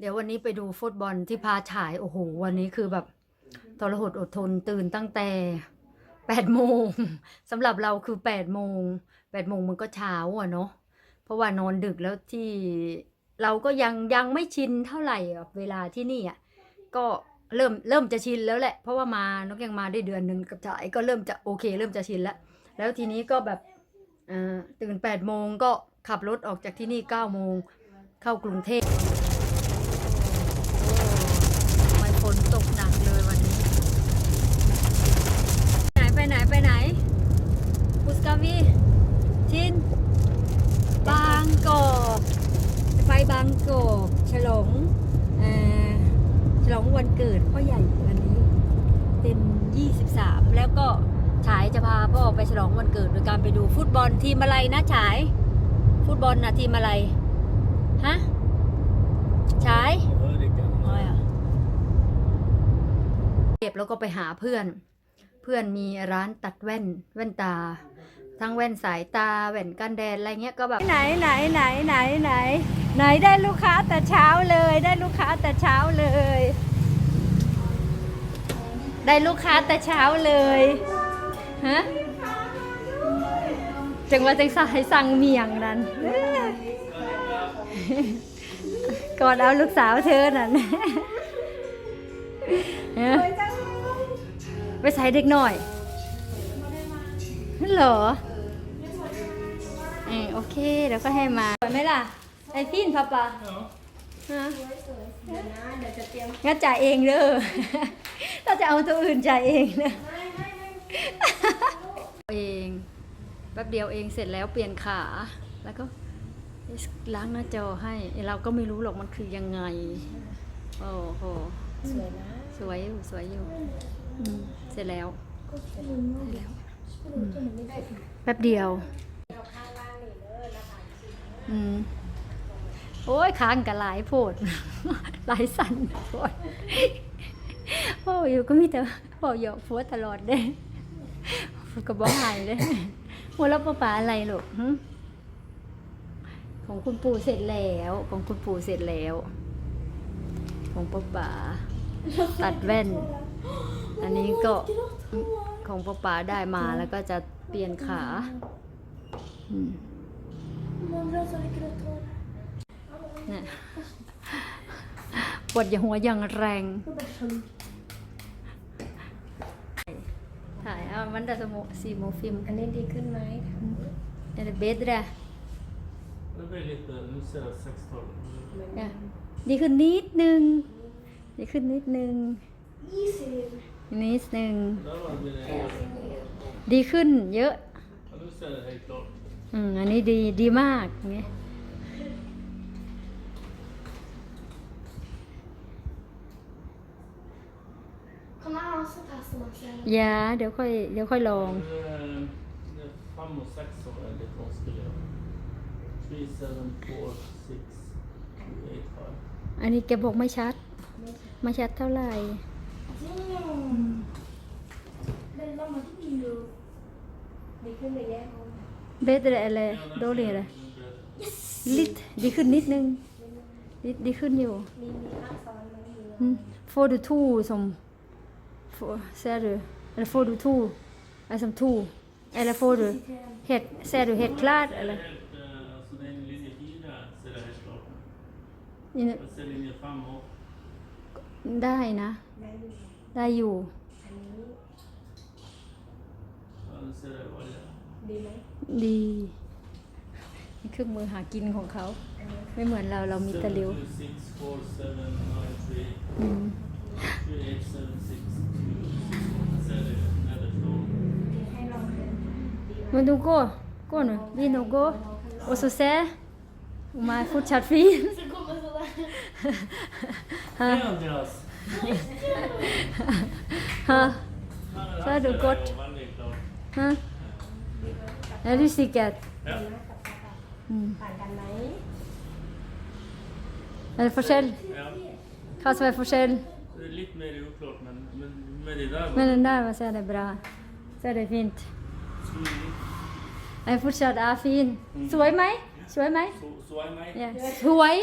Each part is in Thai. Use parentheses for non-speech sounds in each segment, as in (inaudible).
เดี๋ยววันนี้ไปดูฟุตบอลที่พาฉายโอ้โหวันนี้คือแบบทรหดอดทนตื่นตั้งแต่แปดโมงสำหรับเราคือแปดโมงแปดโมงมันก็เช้าอะเนาะเพราะว่านอนดึกแล้วที่เราก็ยังยังไม่ชินเท่าไหร่เวลาที่นี่อะก็เริ่มเริ่มจะชินแล้วแหละ เพราะว่ามานกยังมาได้เดือนหนึ่งกับจ่ายก็เริ่มจะโอเค เริ่มจะชินแล้ว แล้วทีนี้ก็แบบอ่อตื่นแปดโมงก็ขับรถออกจากที่นี่เก้าโมงเข้ากรุงเทพ ทำไมฝนตกหนักเลยวันนี้ ไหนไปไหนไปไหนพุสกาวีชิน บางกอกจะไปบางก อกฉลองฉลองวันเกิดพ่อใหญ่วันนี้เป็น23 แล้วก็ฉายจะพาพ่อไปฉลองวันเกิดโดยการไปดูฟุตบอลทีมอะไรนะฉาย ฟุตบอลนะทีมอะไรฮะฉายเก็บแล้วก็ไปหาเพื่อน เพื่อนมีร้านตัดแว่นแว่นตา ทั้งแว่นสายตาแว่นกันแดดอะไรเงี้ยก็แบบไหนไหนไหนไหนไหน ไหนได้ลูกค้าแต่เช้าเลยได้ลูกค้าแต่เช้าเลย ได้ลูกค้าแต่เช้าเลยฮะจังว่าจังสายสั่งเมียงนั่นกอดเอาลูกสาวเธอนั่นเออไปใส่เด็กหน่อยเหรอเออโอเคเดี๋ยวก็ให้มาสวยไหมล่ะ ไอ้พินพับปะฮะงั้นจ่ายเองเด้อ ถ้าจะเอาตัวอื่นจ่ายเองนะเองแป๊บเดียวเองเสร็จแล้วเปลี่ยนขาแล้วก็ล้างหน้าจอให้เราก็ไม่รู้หรอกมันคือยังไงโอ้โหสวยนะสวยอยู่สวยอยู่อืมเสร็จแล้วก็แค่นี้เดียวไม่ได้แป๊บเดียวเอาข้างล่างนี่เลยนะคะอืม โอ้ยค้างกับหลายโพดหลายสันโพดพ่ออยู่ก็มีแต่พ่อหยอกฟัวตลอดเด้ก็บอกหายเลยหัวเราะป้าป๋าอะไรลูกของคุณปู่เสร็จแล้ว ของคุณปู่เสร็จแล้ว ของป้าป๋าตัดแว่น อันนี้ก็ของป้าป๋าได้มาแล้วก็จะเปลี่ยนขา อืม เราจะให้กระตุ้นเนี่ยปวดอย่าหัวอย่างแรงก็แบบทถ่ายเอามันแต่สโมสีโมฟิล์มำอันนี้ดีขึ้นไหมเนี่ยเบสเด้ Det blir lite, nu ser jag 16. เนี่ยดีขึ้นนิดนึง ดีขึ้นนิดนึงยี่สิบนิดนึง Där var det mer ดีขึ้นเยอะ Ja, nu ser det helt klart. อืมอันนี้ดีดีมากเงี้ย ยาเดี๋ยวค่อยเดี๋ยวค่อยลอง Fem och sex var väldigt konstiga. Three, seven, four, six, eight, five. อันนี้แกบอกไม่ชัด ไม่ชัดเท่าไหร่ Đây là một cái gì được Đi không để em không? เบสเลยอะไรโดเรอะไร ลิตดีขึ้นนิดนึง ลิตดีขึ้นอยู่ Mình đi hát xong rồi mình โฟดูทูสม 4 säger du, eller får du to, alltså to, eller får du helt, säger du helt klart eller? In, ได้นะ ได้อยู่ดีนี่คือมือหากินของเขา ไม่เหมือนเราเรามีตะลิวอืม Men du går. Gå nå. Begynn å gå, og så se om jeg er fortsatt fin. (laughs) Så kommer sånn der. Så er du kort. Hæ? Er du sikker? Ja. Mm. Er det forskjell? Ja. Hva som er forskjellen? Litt mer uklart, men, med de der Med Men den der så er det bra. Så er det fint. Det Jeg fortsatt er fin. สวยไหมสวยไหม så, så är mig. Ja. สวย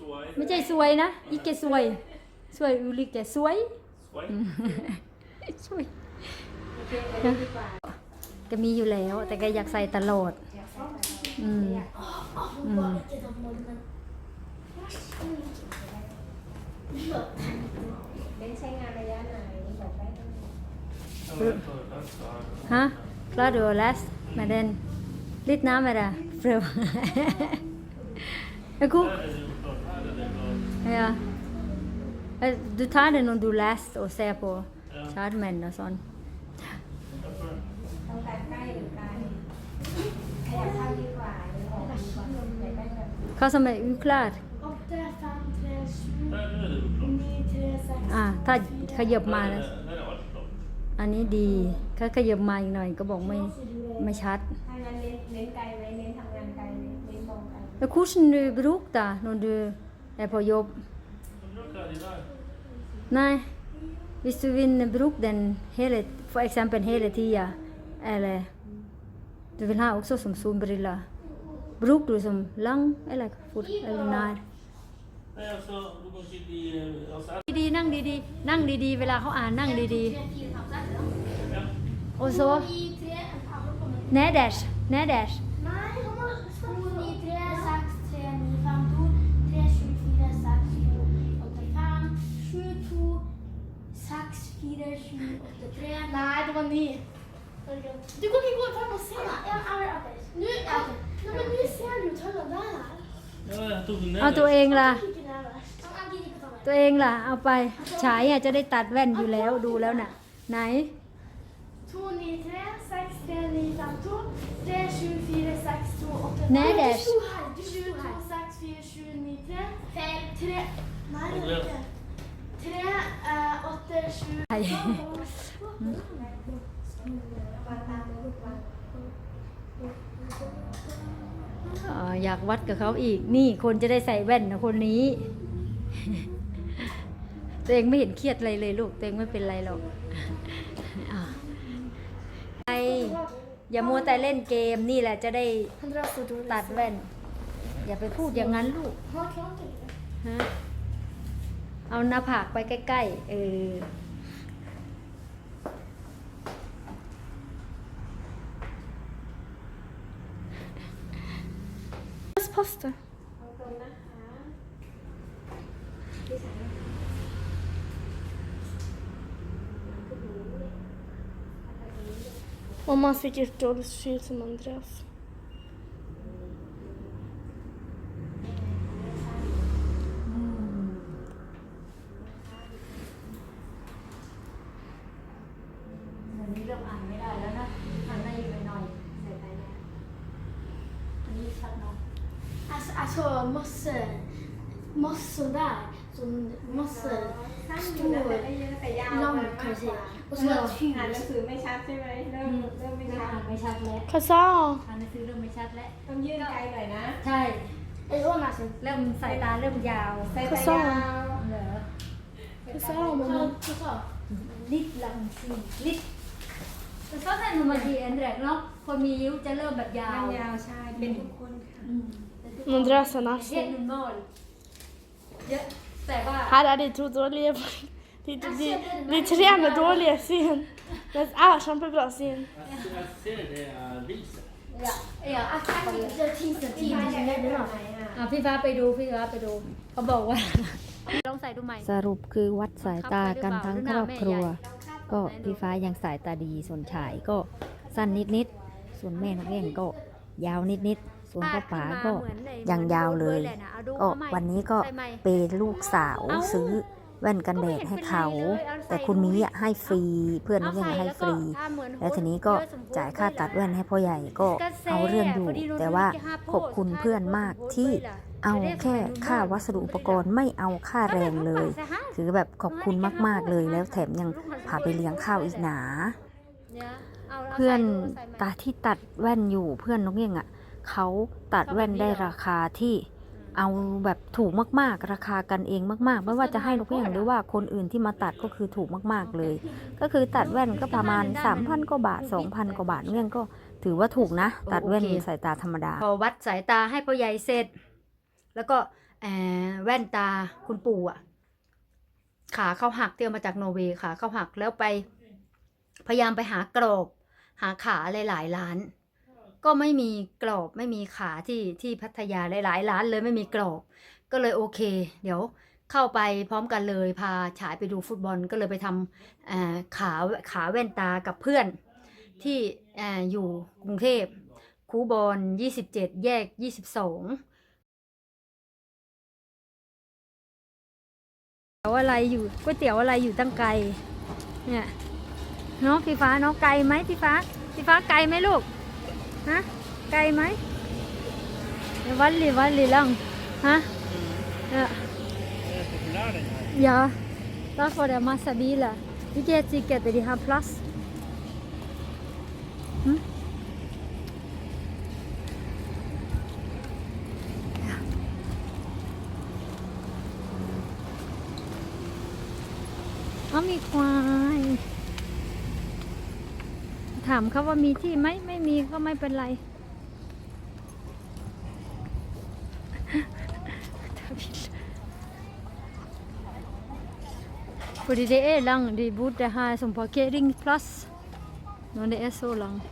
สวย ไม่ใช่สวยนะ อีเกสวย สวยอุลิเกสวย สวย สวยโอเคไปเลยดีกว่าก็มีอยู่แล้ว แต่ก็อยากใส่ตลอดอยากใส่ตลอด อืม อืมเล่นใช้งานระยะไหนบอกได้ตรงนี้ Jag vet inte, that's all. ฮะ Klarar du att läsa med den? Lit närmare. Pröva. prueba. Eko? Ja. Du tar den om du läser och ser på skärmen och sånt. Jag får- ต้องการใกล้หรือไกลขยับเข้าดีกว่าหรือออกดีกว่าอยากได้แบบ Vad som är oklart? 8, 5, 3, 7, Där, nu är det klart. 9, 3, 6อ่าถ้าขยับมานะ är det- där är allt klart. อันนี้ดี ถ้าขยับมาอีกหน่อยก็บอกไม่ไม่ชัดถ้างั้นเน้นเน้นไกลไหมเน้นทำงานไกลไหมเน้นมองไกล Men hvordan du bruker det når du er på jobb? Jag brukar det där. Nei, hvis du vil bruke den hele, for eksempel hele tida, eller du vil ha også som solbriller, bruker du som lang eller fort eller nær? Nej, alltså, du kan sitta i... eh, Alltså, här- ดีๆนั่งดีๆนั่งดีๆ เวลาเขาอ่านนั่งดี ja. ๆ og så nederst, nederst. Nei, han må stå 9, 3, 6, 3, 9, 5, 2, 3, 7, 4, 6, 7, 8, 5, 7, 2, 6, 4, 7, 8, 3. Nei, det var 9. Du kan ikke gå fram og se. Ja, ja, Nå, ja. Nei, men nå ser du tallene der. Ja, jag tog den เอาตัวเองล่ะ Ikke nederst. Han gidder ikke ta meg. ตัวเองล่ะ เอาไป ฉายอะจะได้ตัดแว่นอยู่แล้วดูแล้วน่ะ ไหน 2, 9, 3, 6, 3, 9, 5, 2, 3, 7, 4, 6, 2, 8, Nederst. 7, 2, 6, 4, 7, 9, 3. 5, 3. Nei, det er ikke. 3, eh, 8, 7. ใช่อ่าอยากวัดกับเขาอีก นี่คนจะได้ใส่แว่นนะคนนี้ ตัวเองไม่เห็นเครียดอะไรเลยลูก ตัวเองไม่เป็นไรหรอก อย่ามัวแต่เล่นเกมนี่แหละจะได้ ตัดแว่น อย่าไปพูดอย่างนั้นลูกฮะเอาหน้าผากไปใกล้ๆเออ Posten. ตรงนะคะที่สาม Mamma har säkert dåligt syn som Andreas. วันนี้เริ่มอ่านไม่ได้แล้วนะอ่านได้อีกหน่อยเสร็จไปแล้วอันนี้ชัดเนาะ Alltså, alltså massor, massor där. Som massor stor, lång kan jag säga. Och så ett อ่านหนัง hus. สือไม่ชัดใช่ไหมเริ่มเริ่มไม่เริ่มชัดอ่านไม่ชัดแล้ว Kassa! อ่านหนังสือเริ่มไม่ชัดแล้วต้องยื่นไกลหน่อยนะ ใช่ Eller å, nästan. เริ่มสายตาเริ่มยาวใส่ตาซ่อมยาวเหรอ Kassa mamma. Kassa. ลิดลังซีลิดแต่ก็ท่านมาดีแอนแรกเนาะคนมียิ้วจะเริ่มแบบยาทาวงยาวใช่เป็นทุกคนค่ะ Andreas har เฮ็ด nästan. นุ่นมอลเยอะ แต่ว่า Här är det två dåliga. Det, det, det, det är tre med dåliga syn. Men är kämpebra syn. Jag ser- jag ser det jag visar. อย่าอย่า Jag kan inte tiden ที่มาจาก tiden ไหน är bra. อะอะพี่ฟ้าไปดูพี่ฟ้าไปดูเขาบอกว่าลองใส่ดูใหม่สรุปคือวัดสายตากันทั้งครอบครัว ก็พี่ฟ้ายังสายตาดีส่วนชายก็สั้นนิดๆส่วนแม่นักเรียนก็ยาวนิดๆ ส่วนพ่อป๋าก็ยังยาวเลยก็วันนี้ก็เปย์ลูกสาวซื้อแว่นกันแดดให้เขา แต่คุณมีอะให้ฟรีเพื่อนนักเรียนให้ฟรี แล้วทีนี้ก็จ่ายค่าตัดแว่นให้พ่อใหญ่ก็เอาเรื่องอยู่ แต่ว่าขอบคุณเพื่อนมากที่เอาแค่ค่าวัสดุอุปกรณ์ไม่เอาค่าแรงเลย คือแบบขอบคุณมากๆเลยแล้วแถมยังพาไปเลี้ยงข้าวอีกหนา เพื่อนตาที่ตัดแว่นอยู่เพื่อนน้องเองอะ เขาตัดแว่นได้ราคาที่เอาแบบถูกมากๆ ราคากันเองมากๆ ไม่ว่าจะให้นกเอี้ยงหรือว่าคนอื่นที่มาตัดก็คือถูกมาก ๆเลย ก็คือตัดแว่นก็ประมาณ 3,000กว่าบาท 2,000กว่าบาทเนี่ยก็ถือว่าถูกนะ ตัดแว่นโอเคสายตาธรรมดา พอวัดสายตาให้พ่อใหญ่เสร็จ แล้วก็เอ่อแว่นตาคุณปู่อะขาเขาหักเตรียมมาจากนอร์เวย์ขาเขาหักแล้วไป พยายามไปหากรอบ หาขาหลายๆร้าน ก็ไม่มีกรอบไม่มีขาที่ที่พัทยาหลายๆร้านเลยไม่มีกรอบ ก็เลยโอเค เดี๋ยวเข้าไปพร้อมกันเลยพาฉายไปดูฟุตบอลก็เลยไปทำอ่อขาขาแว่นตากับเพื่อน ที่อ่ออยู่กรุงเทพคูบอล27 แยก 22เตี๋ยวอะไรอยู่ก๋วยเตี๋ยวอะไรอยู่ตั้งไกลเนี่ยเนาะพี่ฟ้าเนาะไกลไหมพี่ฟ้าพี่ฟ้าไกลไหมลูก ฮะไกลไหมวันลีวันลีลังฮะเออ Ja, där får det massa bilar. Vilket ticket är det här plats? Mm. Ja. อ๋อมีควาย ถามเขาว่ามีที่ไหมไม่มีก็ไม่เป็นไร Fordi det er langt, de burde ha som parkeringsplass når det er så langt.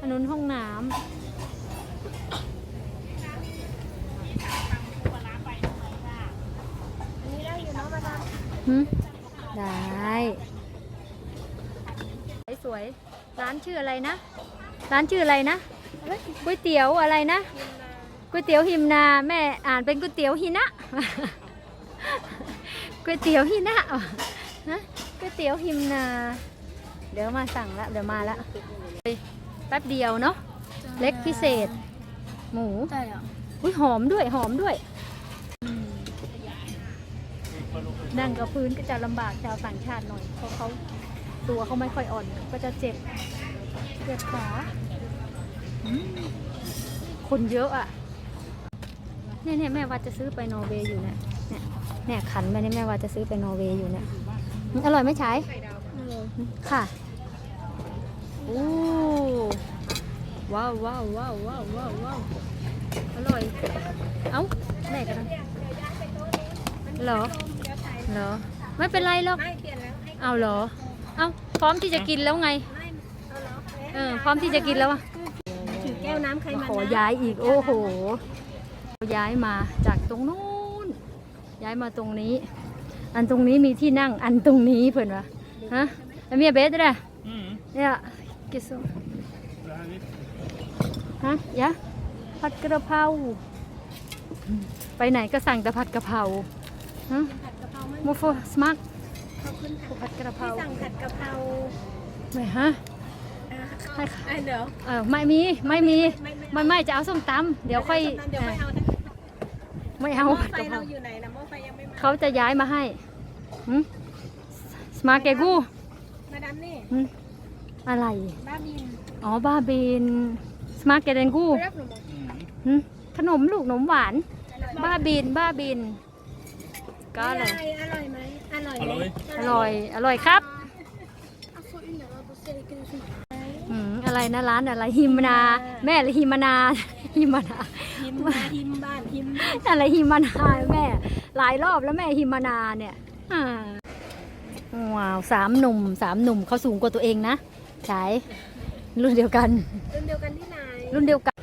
อันนู้นห้องน้ำหืมได้ สวยๆร้านชื่ออะไรนะ ร้านชื่ออะไรนะก๋วยเตี๋ยวอะไรนะก๋วยเตี๋ยวหิมนาแม่อ่านเป็นก๋วยเตี๋ยวหินะก๋วยเตี๋ยวหินะฮะก๋วยเตี๋ยวหิมนา เดี๋ยวมาสั่งละเดี๋ยวมาละแป๊บเดียวเนาะเล็กพิเศษ หมูใช่อะอุ้ยหอมด้วยหอมด้วยนั่งกับพื้นก็จะลำบากชาวต่างชาติหน่อยเพราะเขา ตัวเขาไม่ค่อยอ่อนก็จะเจ็บเจ็บขาอืมคนเยอะอะเนี่ยเนี่ยแม่ว่าจะซื้อไปนอร์เวย์อยู่เนี่ยเนี่ยเนี่ยขันมาเนี่ยแม่ว่าจะซื้อไปนอร์เวย์อยู่เนี่ยอืมอร่อยไหมใช้ค่ะโอ้ว้าวว้าวว้าวว้าวว้าวว้าวอร่อย เอ้าแม่กันนะเหรอเหรอ ไม่เป็นไรหรอกไม่เปลี่ยนแล้วให้เอาเหรอ เอาพร้อมที่จะกินแล้วไงไม่เอาเหรอเออพร้อมที่จะกินแล้วอะถือแก้วน้ำใครมามาขอนะย้ายอีกโอ้โห ย้ายมาจากตรงนู้นย้ายมาตรงนี้ อันตรงนี้มีที่นั่งอันตรงนี้เพื่อนวะฮะแล้วมีเบสด้วย Mm. เนี่ยกิโซ Det här är ฮะยะผัดกระเพราไปไหนก็สั่งแต่ผัดกะเพราฮะผัดกะเพราไม่โมโฟสมัก ขอบคุณค่ะผัดกระเพราที่สั่งผัดกะเพราไม่ฮะอ่าให้ค่ะอ่าเดี๋ยวเออไม่มีไม่มีไม่ไม่ไม่ไม่จะเอาส้มตำเดี๋ยวค่อยเดี๋ยวค่อยเอานะไม่เอาหม้อผัดไฟกะเพเราราอยู่ไหนนะหม้อไฟยังไม่มาเขาจะย้ายมาให้หืมสมาเกกูมาดามนี่หืมอะไร บ้าบินอ๋อบาบินสมาเกเดนกูไปรับหนูบอกหืมขนมลูกขนมหวานบ้าบินบ้าบิน ก็อร่อยอร่อยไหมอ ร่อยไหม Halloj. อร่อย อร่อยครับ Alltså innan jag bara säger kan du อืมอะไรนะร้านอะไรฮิมนา แม่เลยฮิมนาฮิมนาหิมมาหิมบ้านหิมบ้านอะไรฮิมานาแม่ หลายรอบแล้วแม่ฮิมานาเนี่ยอ่าว้าวสามหนุ่มสามหนุ่มเขาสูงกว่าตัวเองนะใช้รุ่นเดียวกัน รุ่นเดียวกันที่ไหนรุ่นเดียวกัน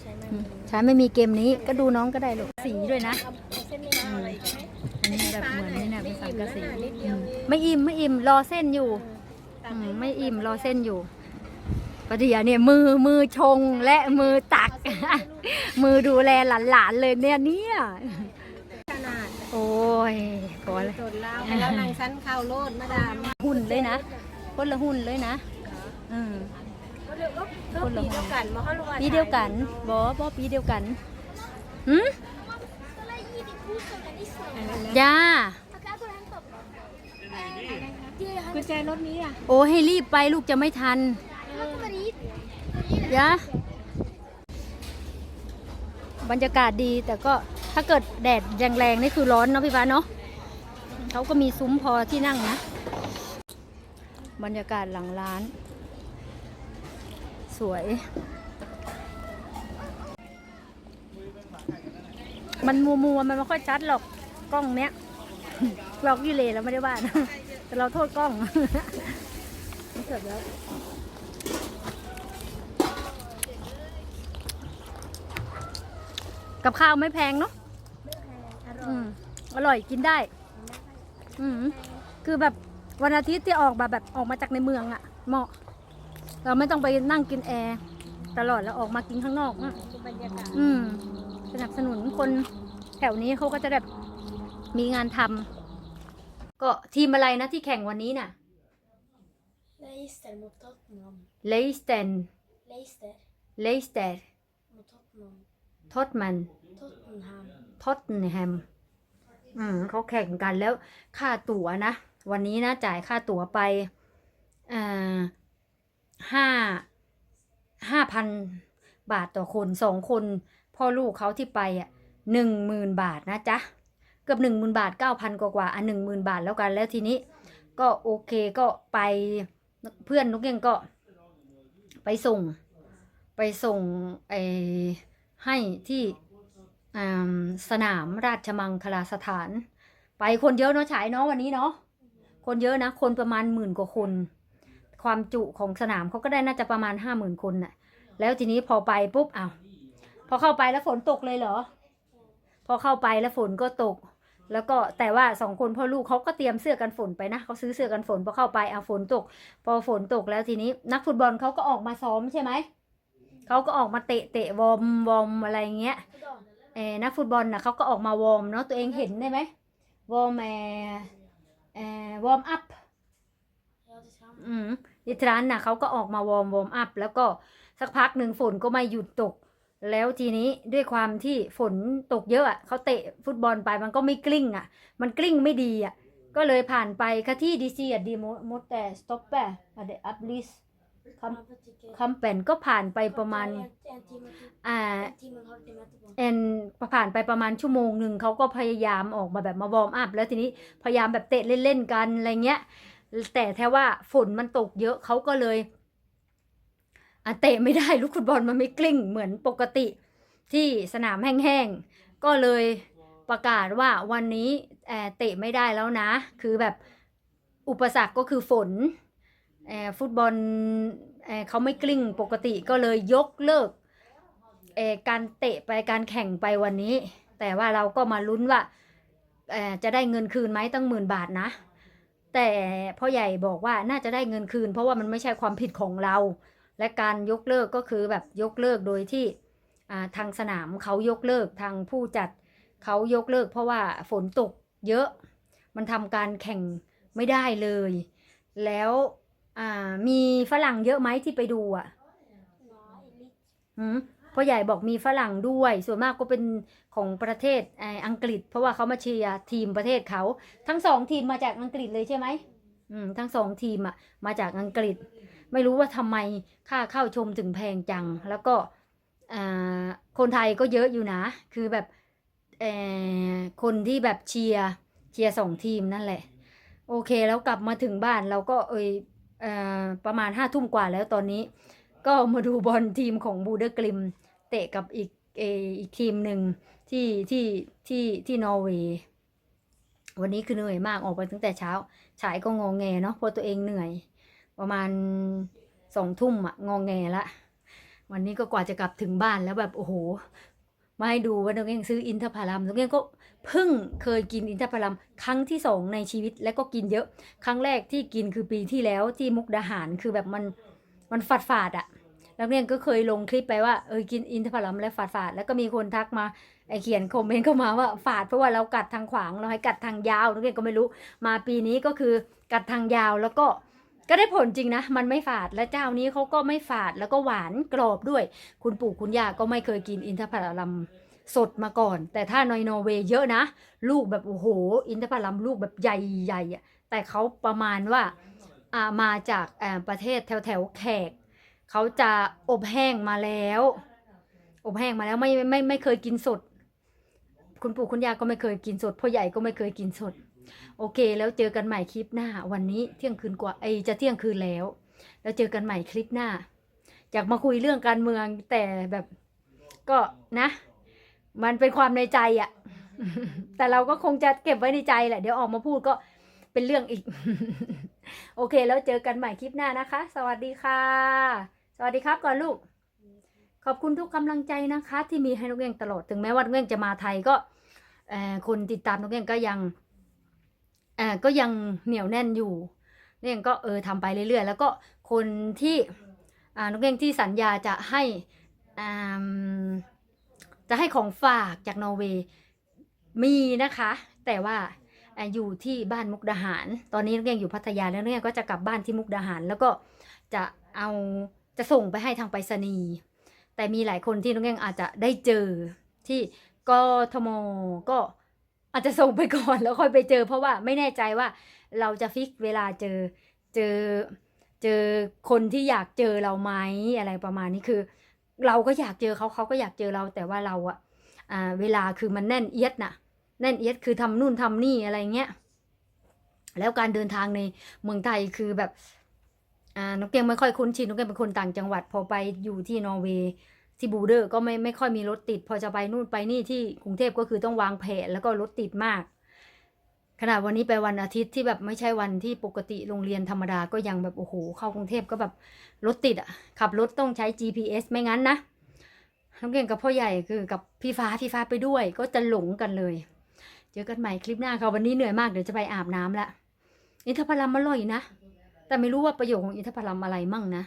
ใช่ไหมใช้ไม่มีเกมนี้ก็ดูน้องก็ได้ลูกสีด้วยนะเอาเอาเส้นนี้เอาอะไรอีกไหม อันนี้แบบเหมือนนี่เนี่ยเป็นสังกะสีนิดเดียวเองไม่อิ่มไม่อิ่มรอเส้นอยู่ตัดอืมให้ไม่อิ่มรอเส้นอยู่ประเดี๋ยวเนี่ยมือมือชงและมือตัก มือดูแลหลานๆเลยเนี่ยเนี่ยขนาดโอ้ยพอเลยโดนเล่าให้เรานั่งชั้นข้าวโลดมาดามหุ่นเลยนะคนละหุ่นเลยนะอืมก็ปีเดียวกันมาเขารู้ว่าปีเดียวกันบอบอปีเดียวกันหืมอันนั้นนะ ย่ากุญแจรถนี้อะโอ้ให้รีบไปลูกจะไม่ทันย่าบรรยากาศดีแต่ก็ถ้าเกิดแดดแรงๆนี่คือร้อนเนาะพี่ฟ้าเนาะเขาก็มีซุ้มพอที่นั่งนะ บรรยากาศหลังร้าน สวย มันมัวมัวๆมันไม่ค่อยชัดหรอก กล้องเนี้ยเรากิเลสเราไม่ได้ว่านะแต่เราโทษกล้องเสร็จแล้วกับข้าวไม่แพงเนาะอืมอร่อยกินได้ อืมคือแบบวันอาทิตย์ที่ออกแบบแบบออกมาจากในเมืองอะเหมาะ เราไม่ต้องไปนั่งกินแอร์ตลอดแล้วออกมากินข้างนอกอะบรรยากาศอืมสนับสนุนคนแถวนี้เขาก็จะแบบ มีงานทำก็ทีมอะไรนะที่แข่งวันนี้น่ะ Leicester mot Tottenham. เลสเตน Leicester เลสเตน mot Tottenham. ทอตมัน Tottenham. ทอตแฮมอืมเขาแข่งกันแล้วค่าตั๋วนะ วันนี้นะจ่ายค่าตั๋วไปอ่าห้าห้าพันบาทต่อคนสองคนพ่อลูกเขาที่ไปอะหนึ่งหมื่นบาทนะจ๊ะ เกือบหนึ่งหมื่นบาทเก้าพันกว่ากว่าอะหนึ่งหมื่นบาทแล้วกันแล้วทีนี้ ก็โอเคก็ไปเพื่อนนุกเยังก็ ไปส่ง ไปส่งไอให้ที่สนามราชมังคลาสถาน ไปคนเยอะเนาะฉายเนาะวันนี้เนาะคนเยอะนะ คนประมาณหมื่นกว่าคน ความจุของสนามเขาก็ได้น่าจะประมาณห้าหมื่นคนน่ะ แล้วทีนี้พอไปปุ๊บอ้าวพอเข้าไปแล้วฝนตกเลยเหรอ พอเข้าไปแล้วฝนก็ตก แล้วก็แต่ว่าสองคนพ่อลูกเขาก็เตรียมเสื้อกันฝนไปนะเขาซื้อเสื้อกันฝนพอเข้าไปเอาฝนตก พอฝนตกแล้วทีนี้นักฟุตบอลเขาก็ออกมาซ้อมใช่ไหมเขาก็ออกมาเตะเตะวอมวอมอะไรเงี้ยเออนักฟุตบอลนะเขาก็ออกมาวอร์มเนาะตัวเองเห็นได้ไหมวอร์มเออเออวอร์มอัพอืมดิทรานน่ะเขาก็ออกมาวอร์มวอร์มอัพแล้วก็สักพักหนึ่งฝนก็ไม่หยุดตก แล้วทีนี้ด้วยความที่ฝนตกเยอะอะเขาเตะฟุตบอลไปมันก็ไม่กลิ้งอะ มันกลิ้งไม่ดีอะ ก็เลยผ่านไปค่ะที่ดีซีอะดีมดแต่สต็อปแปะอะเดอัพลิสคำคำเป็นก็ผ่านไปประมาณอ่า en timme, en halvtimme etterpå. เอนผ่านไปประมาณชั่วโมงหนึ่งเขาก็พยายามออกมาแบบมาวอร์มอัพแล้วทีนี้พยายามแบบเตะเล่นๆกันอะไรเงี้ย แต่แท้ว่าฝนมันตกเยอะเขาก็เลย เตะไม่ได้ลูกฟุตบอลมันไม่กลิ้งเหมือนปกติที่สนามแห้งๆ ก็เลยประกาศว่าวันนี้เตะไม่ได้แล้วนะ คือแบบอุปสรรคก็คือฝนฟุตบอลเขาไม่กลิ้งปกติก็เลยยกเลิกการเตะไปการแข่งไปวันนี้ แต่ว่าเราก็มาลุ้นว่าจะได้เงินคืนไหมตั้งหมื่นบาทนะ แต่พ่อใหญ่บอกว่าน่าจะได้เงินคืน เพราะว่ามันไม่ใช่ความผิดของเรา และการยกเลิกก็คือแบบยกเลิกโดยที่ทางสนามเขายกเลิกทางผู้จัดเขายกเลิก เพราะว่าฝนตกเยอะ มันทำการแข่งไม่ได้เลย แล้วมีฝรั่งเยอะไหมที่ไปดูอะหืมพ่อใหญ่บอกมีฝรั่งด้วย ส่วนมากก็เป็นของประเทศออังกฤษ เพราะว่าเขามาเชียร์ทีมประเทศเขา ทั้งสองทีมมาจากอังกฤษเลยใช่ไหมอืมทั้งสองทีมอะมาจากอังกฤษ ไม่รู้ว่าทำไมค่าเข้าชมถึงแพงจัง แล้วก็คนไทยก็เยอะอยู่นะ คือแบบคนที่แบบเชียร์เชียร์สองทีมนั่นแหละ โอเคแล้วกลับมาถึงบ้านเราก็เอยเอประมาณห้าทุ่มกว่าแล้วตอนนี้ ก็มาดูบอลทีมของบูเดอร์กลิม เตะกับอีกเอออีกทีมหนึ่งที่ที่ที่ที่นอร์เวย์วันนี้คือเหนื่อยมากออกไปตั้งแต่เช้าฉายก็งองแงเนาะเพราะตัวเองเหนื่อย ประมาณสองทุ่มอะงองแงละวันนี้ก็กว่าจะกลับถึงบ้านแล้วแบบโอ้โหมาให้ดูว่าน้องเองซื้ออินทผลัมน้องเองก็เพิ่งเคยกินอินทผลัมครั้งที่สองในชีวิตและก็กินเยอะ ครั้งแรกที่กินคือปีที่แล้วที่มุกดาหารคือแบบมันมันฝาดฝาดอะแล้วเนี่ยก็เคยลงคลิปไปว่าเออกินอินทผลัมแล้วฝาดฝาดแล้วก็มีคนทักมาไอเขียนคอมเมนต์เข้ามาว่าฝาดเพราะว่าเรากัดทางขวางเราให้กัดทางยาวน้องเองก็ไม่รู้ มาปีนี้ก็คือกัดทางยาวแล้วก็ ก็ได้ผลจริงนะ มันไม่ฝาดและเจ้านี้เขาก็ไม่ฝาดแล้วก็หวานกรอบด้วย คุณปู่คุณย่าก็ไม่เคยกินอินทผลัมสดมาก่อน แต่ถ้าในนอร์เวย์เยอะนะ ลูกแบบโอ้โห อินทผลัมลูกแบบใหญ่ๆอะแต่เขาประมาณว่าามาจากประเทศแถวแถวแขกเขาจะอบแห้งมาแล้ว อบแห้งมาแล้วไม่ไม่ไม่ไม่เคยกินสด คุณปู่คุณย่าก็ไม่เคยกินสดพ่อใหญ่ก็ไม่เคยกินสด โอเค แล้วเจอกันใหม่คลิปหน้า วันนี้เที่ยงคืนกว่าไอจะเที่ยงคืนแล้ว แล้วเจอกันใหม่คลิปหน้าอยากมาคุยเรื่องการเมืองแต่แบบก็นะ มันเป็นความในใจอะแต่เราก็คงจะเก็บไว้ในใจแหละ เดี๋ยวออกมาพูดก็เป็นเรื่องอีก โอเค แล้วเจอกันใหม่คลิปหน้านะคะ สวัสดีค่ะ สวัสดีครับก่อนลูก ขอบคุณทุกกำลังใจนะคะ ที่มีให้นกเอี้ยงตลอด ถึงแม้ว่านกเอี้ยงจะมาไทยก็คนติดตามนกเอี้ยงก็ยัง อ่อก็ยังเหนียวแน่นอยู่นกเอี้ยก็เออทำไปเรื่อยๆ แล้วก็คนที่อ่านกเอี้ยงที่สัญญาจะให้อ่าจะให้ของฝากจากนอร์เวย์มีนะคะ แต่ว่าออยู่ที่บ้านมุกดาหาร ตอนนี้นกเอี้ยงอยู่พัทยาแล้วนกเอี้ยงก็จะกลับบ้านที่มุกดาหาร แล้วก็จะเอาจะส่งไปให้ทางไปรษณีย์แต่มีหลายคนที่น้องแง่งอาจจะได้เจอที่กทมก็ อาจจะส่งไปก่อนแล้วค่อยไปเจอ เพราะว่าไม่แน่ใจว่าเราจะฟิกเวลาเจอเจอเจอคนที่อยากเจอเราไหมอะไรประมาณนี้คือ เราก็อยากเจอเขาเขาก็อยากเจอเราแต่ว่าเราอะอ่าเวลาคือมันแน่นเอียดน่ะ แน่นเอียดคือทำนู่นทำนี่อะไรเงี้ยแล้วการเดินทางในเมืองไทยคือแบบอ่านกเกงไม่ค่อยคุ้นชินนกเกงเป็นคนต่างจังหวัดพอไปอยู่ที่นอร์เวย์ ที่บูเดอร์ก็ไม่ไม่ค่อยมีรถติด พอจะไปนู่นไปนี่ที่กรุงเทพก็คือต้องวางแผนแล้วก็รถติดมาก ขนาดวันนี้ไปวันอาทิตย์ที่แบบไม่ใช่วันที่ปกติโรงเรียนธรรมดาก็ยังแบบโอ้โหเข้ากรุงเทพก็แบบรถติดอะขับรถต้องใช้ GPS ไม่งั้นนะน้องเก่งกับพ่อใหญ่คือกับพี่ฟ้าพี่ฟ้าไปด้วย ก็จะหลงกันเลย เจอกันใหม่คลิปหน้าค่ะวันนี้เหนื่อยมากเดี๋ยวจะไปอาบน้ำละอินทผลัมอร่อยนะแต่ไม่รู้ว่าประโยชน์ของอินทผลัมอะไรมั่งนะ